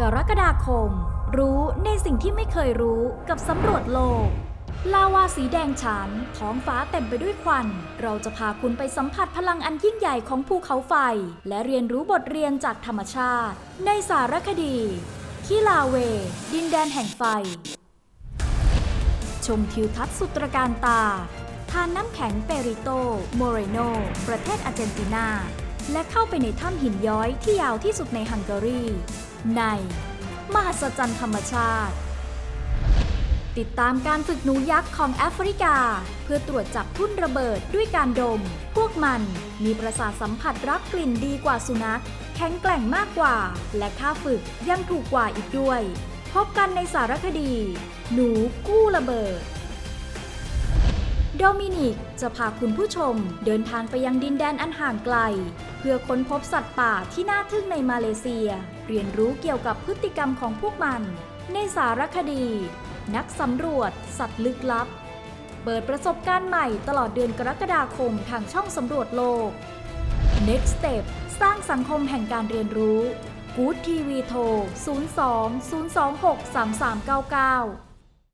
กรกฎาคม รู้ในสิ่งที่ไม่เคยรู้กับสำรวจโลก ลาวาสีแดงฉานท้องฟ้าเต็มไปด้วยควัน เราจะพาคุณไปสัมผัสพลังอันยิ่งใหญ่ของภูเขาไฟ และเรียนรู้บทเรียนจากธรรมชาติ ในสารคดีคิลาเว ดินแดนแห่งไฟ ชมทิวทัศน์สุดตระการตา ทานน้ำแข็งเปริโต โมเรโน ประเทศอาร์เจนตินา และเข้าไปในถ้ำหินย้อยที่ยาวที่สุดในฮังการี ใน มหัศจรรย์ธรรมชาติ ติดตามการฝึกหนูยักษ์ของแอฟริกา เพื่อตรวจจับทุ่นระเบิดด้วยการดม พวกมันมีประสาทสัมผัสรับกลิ่นดีกว่าสุนัข แข็งแกร่งมากกว่า และค่าฝึกยังถูกกว่าอีกด้วย พบกันในสารคดี หนูกู้ระเบิด โดมินิกจะพาคุณผู้ชมเดินทางไปยังดินแดนอันห่างไกล เพื่อค้นพบสัตว์ป่าที่น่าทึ่งในมาเลเซีย เรียนรู้เกี่ยวกับพฤติกรรมของพวกมัน ในสารคดี นักสำรวจ สัตว์ลึกลับ เปิดประสบการณ์ใหม่ตลอดเดือนกรกฎาคมทางช่องสำรวจโลก Next Step สร้างสังคมแห่งการเรียนรู้ Good TV โทร 02 026 3399